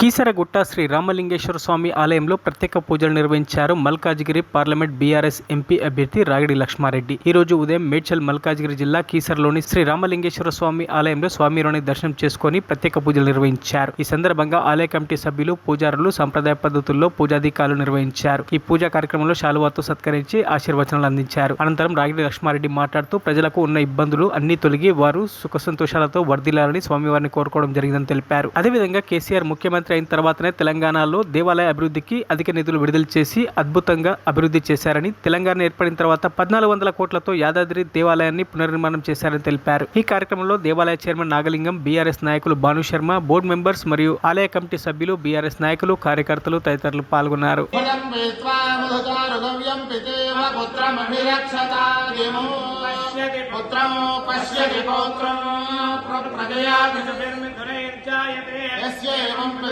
కీసరగుట్ట శ్రీ రామలింగేశ్వర స్వామి ఆలయంలో ప్రత్యేక పూజలు నిర్వహించారు మల్కాజిగిరి పార్లమెంట్ బీఆర్ఎస్ ఎంపీ అభ్యర్థి రాగిడి లక్ష్మారెడ్డి. ఈ రోజు ఉదయం మేడ్చల్ మల్కాజిగిరి జిల్లా కీసరలోని శ్రీ రామలింగేశ్వర స్వామి ఆలయంలో స్వామివారిని దర్శనం చేసుకొని ప్రత్యేక పూజలు నిర్వహించారు. ఈ సందర్భంగా ఆలయ కమిటీ సభ్యులు పూజారులు సంప్రదాయ పద్ధతుల్లో పూజాధికారులు నిర్వహించారు. ఈ పూజా కార్యక్రమంలో శాలువాతో సత్కరించి ఆశీర్వచనాలు అందించారు. అనంతరం రాగిడి లక్ష్మారెడ్డి మాట్లాడుతూ ప్రజలకు ఉన్న ఇబ్బందులు అన్ని తొలగి వారు సుఖ సంతోషాలతో వర్ధిల్లాలని స్వామివారిని కోరుకోవడం జరిగిందని తెలిపారు. అదేవిధంగా కేసీఆర్ ముఖ్యమంత్రి అయిన తర్వాతనే తెలంగాణలో దేవాలయ అభివృద్ధికి అధిక నిధులు విడుదల చేసి అద్భుతంగా అభివృద్ధి చేశారని తెలంగాణ ఏర్పడిన తర్వాత పద్నాలుగు వందల కోట్లతో యాదాద్రి దేవాలయాన్ని పునర్నిర్మాణం చేశారని తెలిపారు. ఈ కార్యక్రమంలో దేవాలయ చైర్మన్ నాగలింగం బీఆర్ఎస్ నాయకులు భాను శర్మ బోర్డు మెంబర్స్ మరియు ఆలయ కమిటీ సభ్యులు బీఆర్ఎస్ నాయకులు కార్యకర్తలు తదితరులు పాల్గొన్నారు. ఫలం